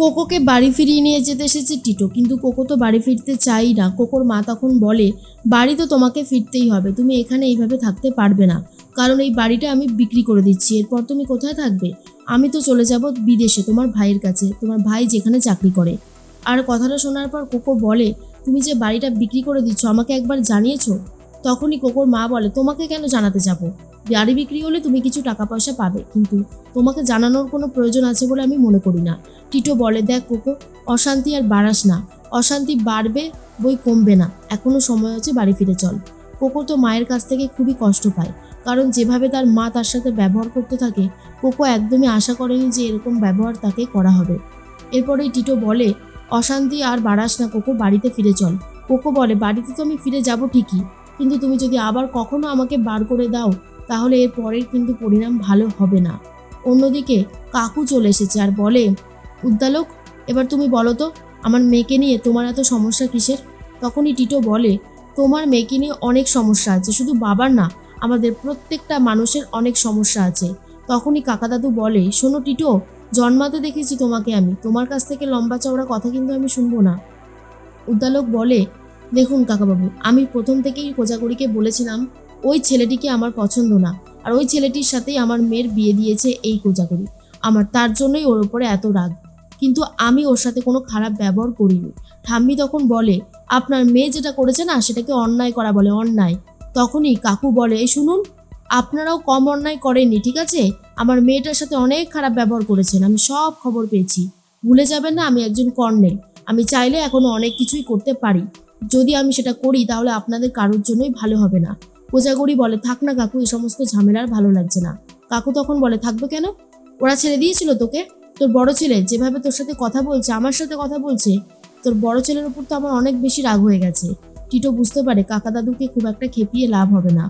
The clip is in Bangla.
কোকোকে বাড়ি ফিরিয়ে নিয়ে যেতে এসেছে টিটো। কিন্তু কোকো তো বাড়ি ফিরতে চাই না। কোকোর মা তখন বলে, বাড়ি তো তোমাকে ফিরতেই হবে। তুমি এখানে এইভাবে থাকতে পারবে না। কারণ এই বাড়িটা আমি বিক্রি করে দিচ্ছি। এরপর তুমি কোথায় থাকবে? আমি তো চলে যাব বিদেশে, তোমার ভাইয়ের কাছে। তোমার ভাই যেখানে চাকরি করে। আর কথাটা শোনার পর কোকো বলে, তুমি যে বাড়িটা বিক্রি করে দিচ্ছ, আমাকে একবার জানিয়েছো? তখনই কোকোর মা বলে, তোমাকে কেন জানাতে যাব? বাড়ি বিক্রি হলে তুমি কিছু টাকা পয়সা পাবে, কিন্তু তোমাকে জানানোর কোনো প্রয়োজন আছে বলে আমি মনে করি না। টিটো বলে, দেখ কোকো অশান্তি আর বাড়াস না। অশান্তি বাড়বে, বই কমবে না। এখনও সময় আছে, বাড়ি ফিরে চল। কোকো তো মায়ের কাছ থেকে খুবই কষ্ট পায়, কারণ যেভাবে তার মা তার সাথে ব্যবহার করতে থাকে কোকো একদমই আশা করেনি যে এরকম ব্যবহার তাকে করা হবে। এরপরেই টিটো বলে, অশান্তি আর বাড়াস না কোকো বাড়িতে ফিরে চল। কোকো বলে, বাড়িতে তো আমি ফিরে যাব ঠিকই, কিন্তু তুমি যদি আবার কখনো আমাকে বার করে দাও তাহলে এর পরের কিন্তু পরিণাম ভালো হবে না। অন্যদিকে কাকু চলে এসেছে আর বলে, উদ্দালক, এবার তুমি বলো তো, আমার মেয়েকে নিয়ে তোমার এত সমস্যা কিসের? তখনই টিটো বলে, তোমার মেয়েকে নিয়ে অনেক সমস্যা আছে, শুধু বাবার না, আমাদের প্রত্যেকটা মানুষের অনেক সমস্যা আছে। তখনই কাকা দাদু বলে, শোনো টিটো, জন্মাতে দেখেছি তোমাকে আমি, তোমার কাছ থেকে লম্বা চওড়া কথা কিন্তু আমি শুনব না। উদ্দালক বলে, দেখুন কাকাবাবু, আমি প্রথম থেকেই কোজাগরিকে বলেছিলাম ওই ছেলেটিকে আমার পছন্দ না। আর ওই ছেলেটির সাথেই আমার মেয়ের বিয়ে দিয়েছে এই কোজাগরি। আমার তার জন্যই ওর ওপরে এত রাগ। কিন্তু আমি ওর সাথে কোনো খারাপ ব্যবহার করিনি। ঠাম্মি তখন বলে, আপনার মেয়ে যেটা করেছে না, সেটাকে অন্যায় করা বলে, অন্যায়। তখনই কাকু বলে শুনুন, আপনারাও কম অন্যায় করেননি, ঠিক আছে? আমার মেয়েটার সাথে অনেক খারাপ ব্যবহার করেছেন, আমি সব খবর পেয়েছি। ভুলে যাবেন না, আমি একজন কর্নেল। আমি চাইলে এখনও অনেক কিছুই করতে পারি। যদি আমি সেটা করি, তাহলে আপনাদের কারোর জন্যই ভালো হবে না। কোজাগরি বলে, থাক না কাকু, এই সমস্ত ঝামেলার ভালো লাগছে না। কাকু তখন বলে, থাকবে কেন? ওরা ছেড়ে দিয়েছিল তোকে। তোর বড় ছেলে যেভাবে তোর সাথে কথা বলছে, আমার সাথে কথা বলছে, তোর বড় ছেলের উপর তো আমার অনেক বেশি রাগ হয়ে গেছে। টিটো বুঝতে পারে, কাকা দাদুকে খুব একটা খেপিয়ে লাভ হবে না।